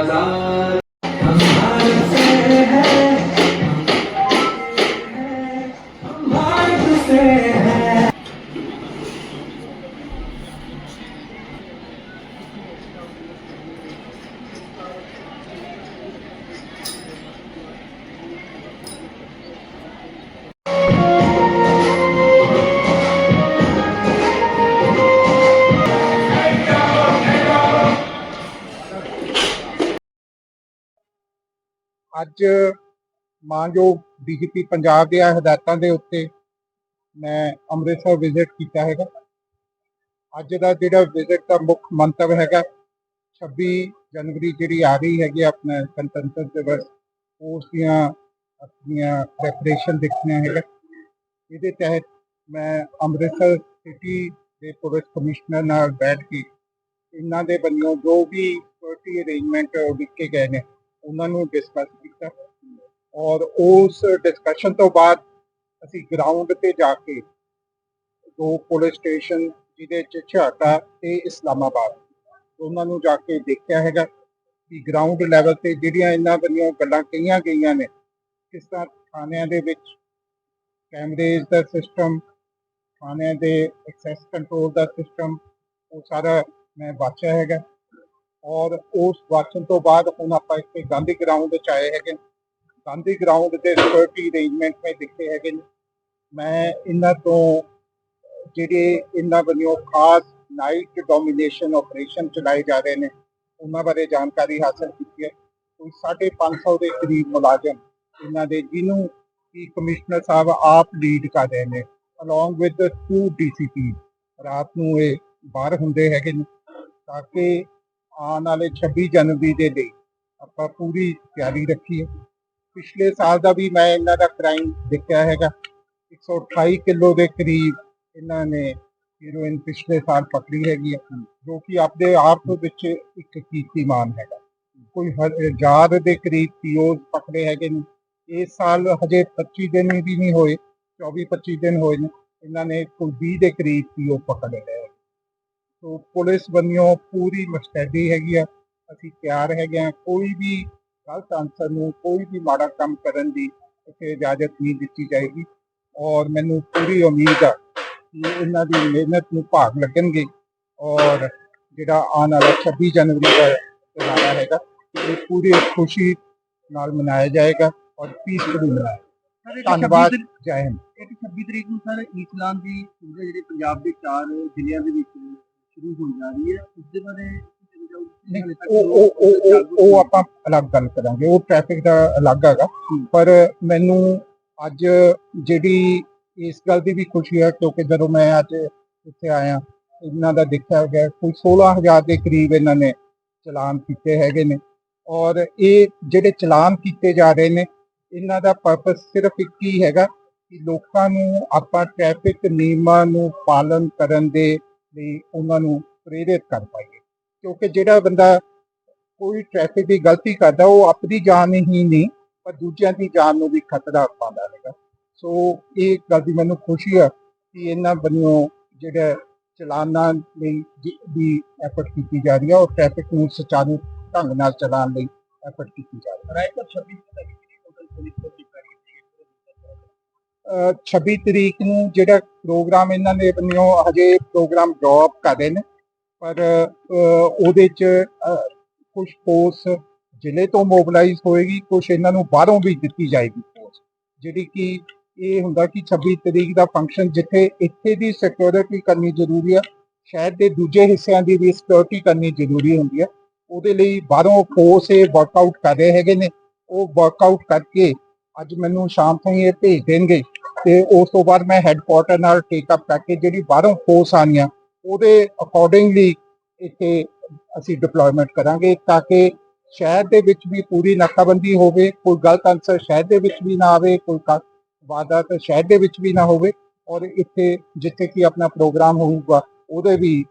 Hazar ਅੱਜ ਮਾਨਯੋਗ DGP Punjab ਦੇ ਹਦਾਇਤਾਂ ਦੇ ਉੱਤੇ ਮੈਂ ਅੰਮ੍ਰਿਤਸਰ ਵਿਜ਼ਿਟ ਕੀਤਾ ਹੈਗਾ। ਅੱਜ ਦਾ ਜਿਹੜਾ ਵਿਜ਼ਿਟ ਦਾ ਮੁੱਖ ਮੰਤਵ ਹੈਗਾ 26 ਜਨਵਰੀ ਜਿਹੜੀ ਆ ਰਹੀ ਹੈਗੀ ਆਪਣਾ ਗਣਤੰਤਰ ਦਿਵਸ, ਉਸ ਦੀਆਂ ਆਪਣੀਆਂ ਪ੍ਰੈਪਰੇਸ਼ਨ ਦੇਖਣੀਆਂ ਹੈਗਾ। ਇਹਦੇ ਤਹਿਤ ਮੈਂ ਅੰਮ੍ਰਿਤਸਰ ਸਿਟੀ ਦੇ ਪੁਲਿਸ ਕਮਿਸ਼ਨਰ ਨਾਲ ਬੈਠ ਕੇ ਇਹਨਾਂ ਦੇ ਬੰਨਿਓ ਜੋ ਵੀ ਸਿਕਿਉਰਿਟੀ ਅਰੇਂਜਮੈਂਟ ਲਿਖੇ ਗਏ ਨੇ, ਉਹਨਾਂ ਨੂੰ ਡਿਸਕਸ ਔਰ ਉਸ ਡਿਸਕਸ਼ਨ ਤੋਂ ਬਾਅਦ ਅਸੀਂ ਗਰਾਊਂਡ ਤੇ ਜਾ ਕੇ ਦੋ ਪੁਲਿਸ ਸਟੇਸ਼ਨ ਜਿਹਦੇ ਚ ਛਾਟਾ ਤੇ ਇਸਲਾਮਾਬਾਦ ਉਹਨਾਂ ਨੂੰ ਜਾ ਕੇ ਦੇਖਿਆ ਹੈਗਾ ਕਿ ਗਰਾਊਂਡ ਲੈਵਲ ਤੇ ਜਿਹੜੀਆਂ ਇਹਨਾਂ ਬੰਨੀਆਂ ਗੱਲਾਂ ਕਹੀਆਂ ਗਈਆਂ ਨੇ, ਕਿਸ ਤਰ੍ਹਾਂ ਥਾਣਿਆਂ ਦੇ ਵਿੱਚ ਕੈਮਰੇਜ਼ ਦਾ ਸਿਸਟਮ ਥਾਣਿਆਂ ਦੇ ਐਕਸੈਸ ਕੰਟਰੋਲ ਦਾ ਸਿਸਟਮ ਉਹ ਸਾਰਾ ਮੈਂ ਵਾਚਿਆ ਹੈਗਾ ਔਰ ਉਸ ਵਾਚਨ ਤੋਂ ਬਾਅਦ ਹੁਣ ਆਪਾਂ ਇੱਥੇ ਗਾਂਧੀ ਗਰਾਊਂਡ ਚ ਆਏ ਹੈਗੇ। ਗਾਂਧੀ ਗਰਾਊਂਡ ਦੇ ਸਿਕਿਉਰਿਟੀ ਅਰੇਂਜਮੈਂਟ ਮੈਂ ਦੇਖੇ ਹੈਗੇ ਨੇ। ਮੈਂ ਇਹਨਾਂ ਤੋਂ, ਜਿਹੜੇ ਇਹਨਾਂ ਵੱਲੋਂ ਖਾਸ ਨਾਈਟ ਡੋਮੀਨੇਸ਼ਨ ਆਪਰੇਸ਼ਨ ਚਲਾਏ ਜਾ ਰਹੇ ਨੇ, ਉਹਨਾਂ ਬਾਰੇ ਜਾਣਕਾਰੀ ਹਾਸਲ ਕੀਤੀ ਹੈ। ਕੋਈ 550 ਦੇ ਕਰੀਬ ਮੁਲਾਜ਼ਮ ਇਹਨਾਂ ਦੇ, ਜਿਹਨੂੰ ਕੀ ਕਮਿਸ਼ਨਰ ਸਾਹਿਬ ਆਪ ਲੀਡ ਕਰ ਰਹੇ ਨੇ ਅਲੋਂਗ ਵਿਦ ਟੂ ਡੀਸੀਪੀ ਰਾਤ ਨੂੰ ਇਹ ਬਾਹਰ ਹੁੰਦੇ ਹੈਗੇ ਨੇ, ਤਾਂ ਕਿ ਆਉਣ ਵਾਲੇ 26 ਜਨਵਰੀ ਦੇ ਲਈ ਆਪਾਂ ਪੂਰੀ ਤਿਆਰੀ ਰੱਖੀਏ। ਪਿਛਲੇ ਸਾਲ ਦਾ ਵੀ ਮੈਂ ਇਹਨਾਂ ਦਾ ਕ੍ਰਾਈਮ ਦੇਖਿਆ ਹੈਗਾ। 128 ਕਿਲੋ ਦੇ ਕਰੀਬ ਇਹਨਾਂ ਨੇ ਹੀਰੋਇਨ ਪਿਛਲੇ ਸਾਲ ਪਕੜੀ ਹੈਗੀ ਜੋ ਕਿ ਆਪਦੇ ਆਪ ਵਿੱਚ ਇੱਕ ਕੀਰਤੀਮਾਨ ਹੈਗਾ। ਕੋਈ ਹਜ਼ਾਰ ਦੇ ਕਰੀਬ ਪੀਓਜ਼ ਪਕੜੇ ਹੈਗੇ ਨੇ। ਇਸ ਸਾਲ ਹਜੇ 25 ਦਿਨ ਵੀ ਨਹੀਂ ਹੋਏ 24 25 ਦਿਨ ਹੋਏ ਨੇ। ਇਹਨਾਂ ਨੇ ਕੋਈ 20 ਦੇ ਕਰੀਬ ਪੀਓ ਪਕੜੇ ਲਏ ਸੋ ਪੁਲਿਸ ਬੰਨਿਓ ਪੂਰੀ ਮੁਸਤੈਦੀ ਹੈਗੀ ਆ। ਅਸੀਂ ਤਿਆਰ ਹੈਗੇ ਆ। ਕੋਈ ਵੀ ਗਲਤ ਅਨਸਰ ਨੂੰ ਕੋਈ ਵੀ ਮਾੜਾ ਕੰਮ ਕਰਨ ਦੀ ਇੱਥੇ ਇਜਾਜ਼ਤ ਨਹੀਂ ਦਿੱਤੀ ਜਾਏਗੀ। ਔਰ ਮੈਨੂੰ ਪੂਰੀ ਉਮੀਦ ਆ ਕਿ ਇਹਨਾਂ ਦੀ ਮਿਹਨਤ ਨੂੰ ਭਾਗ ਲੱਗਣਗੇ। ਔਰ ਜਿਹੜਾ ਆਉਣ ਵਾਲਾ 26 ਜਨਵਰੀ ਦਾ ਦਿਹਾੜਾ ਹੈਗਾ ਇਹ ਪੂਰੀ ਖੁਸ਼ੀ ਨਾਲ ਮਨਾਇਆ ਜਾਏਗਾ ਔਰ ਪੀਸਫੁਲੀ ਮਨਾਇਆ ਧੰਨਵਾਦ ਜੈ ਹਿੰਦ। ਇੱਕ 26 ਤਰੀਕ ਨੂੰ ਸਰ ਇਸਲਾਮ ਦੀ ਜਿਹੜੇ ਪੰਜਾਬ ਦੇ ਚਾਰ ਜ਼ਿਲ੍ਹਿਆਂ ਦੇ ਵਿੱਚ ਸ਼ੁਰੂ ਹੋਣ ਜਾ ਰਹੀ ਹੈ। ਉਸ ਦੇ ਬਾਰੇ ਉਹ ਆਪਾਂ ਅਲੱਗ ਗੱਲ ਕਰਾਂਗੇ ਉਹ ਟ੍ਰੈਫਿਕ ਦਾ ਅਲੱਗ ਹੈਗਾ। ਪਰ ਮੈਨੂੰ ਅੱਜ ਜਿਹੜੀ ਇਸ ਗੱਲ ਦੀ ਵੀ ਖੁਸ਼ੀ ਹੈ ਕਿਉਂਕਿ ਜਦੋਂ ਮੈਂ ਅੱਜ ਇੱਥੇ ਆਇਆ ਇਹਨਾਂ ਦਾ ਦੇਖਿਆ ਗਿਆ ਕੋਈ 16000 ਦੇ ਕਰੀਬ ਇਹਨਾਂ ਨੇ ਚਲਾਨ ਕੀਤੇ ਹੈਗੇ ਨੇ। ਔਰ ਇਹ ਜਿਹੜੇ ਚਲਾਨ ਕੀਤੇ ਜਾ ਰਹੇ ਨੇ ਇਹਨਾਂ ਦਾ ਪਰਪਸ ਸਿਰਫ ਇੱਕ ਹੀ ਹੈਗਾ ਕਿ ਲੋਕਾਂ ਨੂੰ ਆਪਾਂ ਟ੍ਰੈਫਿਕ ਨਿਯਮਾਂ ਨੂੰ ਪਾਲਣ ਕਰਨ ਦੇ ਲਈ ਉਹਨਾਂ ਨੂੰ ਪ੍ਰੇਰਿਤ ਕਰ ਪਾਈਏ। ਕਿਉਂਕਿ ਜਿਹੜਾ ਬੰਦਾ ਕੋਈ ਟ੍ਰੈਫਿਕ ਦੀ ਗਲਤੀ ਕਰਦਾ ਉਹ ਆਪਣੀ ਜਾਨ ਹੀ ਨਹੀਂ ਪਰ ਦੂਜਿਆਂ ਦੀ ਜਾਨ ਨੂੰ ਵੀ ਖਤਰਾ ਪਾਉਂਦਾ ਹੈਗਾ। ਸੋ ਇਹ ਗੱਲ ਦੀ ਮੈਨੂੰ ਖੁਸ਼ੀ ਆ ਕਿ ਇਹਨਾਂ ਬੰਨਿਓ ਜਿਹੜਾ ਚਲਾਨਾਂ ਲਈ ਦੀ ਐਫਰਟ ਕੀਤੀ ਜਾ ਰਹੀ ਹੈ ਔਰ ਟ੍ਰੈਫਿਕ ਨੂੰ ਸੁਚਾਰੂ ਢੰਗ ਨਾਲ ਚਲਾਉਣ ਲਈ ਐਫਰਟ ਕੀਤੀ ਜਾ ਰਹੀ ਹੈ 26 ਤਰੀਕ ਪੁਲਿਸ ਤਿਆਰੀ ਅਹ 26 ਤਰੀਕ ਨੂੰ ਜਿਹੜਾ ਪ੍ਰੋਗਰਾਮ ਇਹਨਾਂ ਨੇ ਬੰਨਿਓ ਹਜੇ ਪ੍ਰੋਗਰਾਮ ਡ੍ਰੌਪ ਕਰ ਰਹੇ ਨੇ ਪਰ ਉਹਦੇ ਚ ਕੁਝ ਫੋਰਸ ਜ਼ਿਲ੍ਹੇ ਤੋਂ ਮੋਬਿਲਾਈਜ਼ ਹੋਏਗੀ ਕੁਝ ਇਹਨਾਂ ਨੂੰ ਬਾਹਰੋਂ ਵੀ ਦਿੱਤੀ ਜਾਏਗੀ ਫੋਰਸ ਜਿਹੜੀ ਕਿ ਇਹ ਹੁੰਦਾ ਕਿ 26 ਤਰੀਕ ਦਾ ਫੰਕਸ਼ਨ ਜਿੱਥੇ ਇੱਥੇ ਦੀ ਸਿਕਿਉਰਿਟੀ ਕਰਨੀ ਜ਼ਰੂਰੀ ਆ, ਸ਼ਹਿਰ ਦੇ ਦੂਜੇ ਹਿੱਸਿਆਂ ਦੀ ਵੀ ਸਿਕਿਉਰਿਟੀ ਕਰਨੀ ਜ਼ਰੂਰੀ ਹੁੰਦੀ ਆ। ਉਹਦੇ ਲਈ ਬਾਹਰੋਂ ਫੋਰਸ ਇਹ ਵਰਕਆਊਟ ਕਰ ਰਹੇ ਹੈਗੇ ਨੇ। ਉਹ ਵਰਕਆਊਟ ਕਰਕੇ ਅੱਜ ਮੈਨੂੰ ਸ਼ਾਮ ਤਾਈਂ ਇਹ ਭੇਜ ਦੇਣਗੇ ਤੇ ਉਸ ਤੋਂ ਬਾਅਦ ਮੈਂ ਹੈੱਡਕੁਆਟਰ ਨਾਲ ਟੇਕ ਅਪ ਕਰਕੇ ਜਿਹੜੀ ਬਾਹਰੋਂ ਫੋਰਸ ਆਣੀਆਂ ਉਹਦੇ ਅਕੋਰਡਿੰਗਲੀ ਇੱਥੇ ਅਸੀਂ ਡਿਪਲੋਇਮੈਂਟ ਕਰਾਂਗੇ ਤਾਂ ਕਿ ਸ਼ਹਿਰ ਦੇ ਵਿੱਚ ਵੀ ਪੂਰੀ ਨਾਕਾਬੰਦੀ ਹੋਵੇ, ਕੋਈ ਗਲਤ ਅਨਸਰ ਸ਼ਹਿਰ ਦੇ ਵਿੱਚ ਵੀ ਨਾ ਆਵੇ, ਕੋਈ ਕ- ਵਾਰਦਾਤ ਸ਼ਹਿਰ ਦੇ ਵਿੱਚ ਵੀ ਨਾ ਹੋਵੇ ਔਰ ਇੱਥੇ ਜਿੱਥੇ ਕਿ ਆਪਣਾ ਪ੍ਰੋਗਰਾਮ ਹੋਊਗਾ, ਉਹਦੇ ਵੀ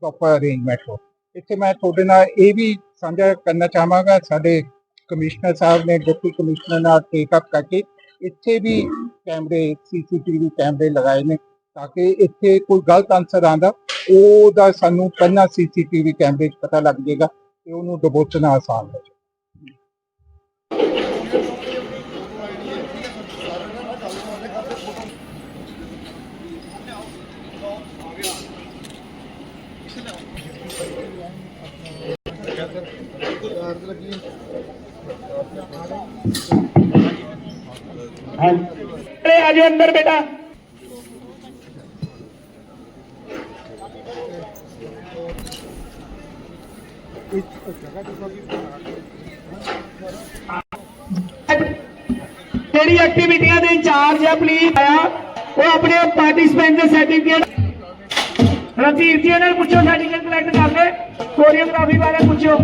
ਪ੍ਰੋਪਰ ਅਰੇਂਜਮੈਂਟ ਹੋ ਇੱਥੇ ਮੈਂ ਤੁਹਾਡੇ ਨਾਲ ਇਹ ਵੀ ਸਾਂਝਾ ਕਰਨਾ ਚਾਹਾਂਗਾ, ਸਾਡੇ ਕਮਿਸ਼ਨਰ ਸਾਹਿਬ ਨੇ, ਡਿਪਟੀ ਕਮਿਸ਼ਨਰ ਨਾਲ ਟੇਕ ਅਪ ਕਰਕੇ ਇੱਥੇ ਵੀ ਕੈਮਰੇ ਸੀਸੀਟੀਵੀ ਕੈਮਰੇ ਲਗਾਏ ਨੇ। ਤਾਂ ਕਿ ਇੱਥੇ ਕੋਈ ਗਲਤ ਆਨਸਰ ਆਂਦਾ ਉਹਦਾ ਸਾਨੂੰ ਪਹਿਲਾਂ ਸੀਸੀਟੀਵੀ ਕੈਮਰੇ 'ਚ ਪਤਾ ਲੱਗ ਜਾਏਗਾ ਤੇ ਉਹਨੂੰ ਡਬੋਚਣਾ ਆਸਾਨ ਹੋ ਜਾਏਗਾ अजय अंदर बेटा ਜਿਹੜੀ ਐਕਟੀਵਿਟੀਆਂ ਦੇ ਇੰਚਾਰਜ ਆ ਪਲੀਜ਼ ਆਇਆ। ਉਹ ਆਪਣੇ ਪਾਰਟਿਸਪੈਂਟ ਦੇ ਸਰਟੀਫਿਕੇਟ ਰਣਜੀਤ ਜੀ, ਇਹਨਾਂ ਨੂੰ ਪੁੱਛੋ ਸਰਟੀਫਿਕੇਟ ਕਲੈਕਟ ਕਰ ਲੈ ਕੋਰੀਓਗ੍ਰਾਫੀ ਬਾਰੇ ਪੁੱਛੋ।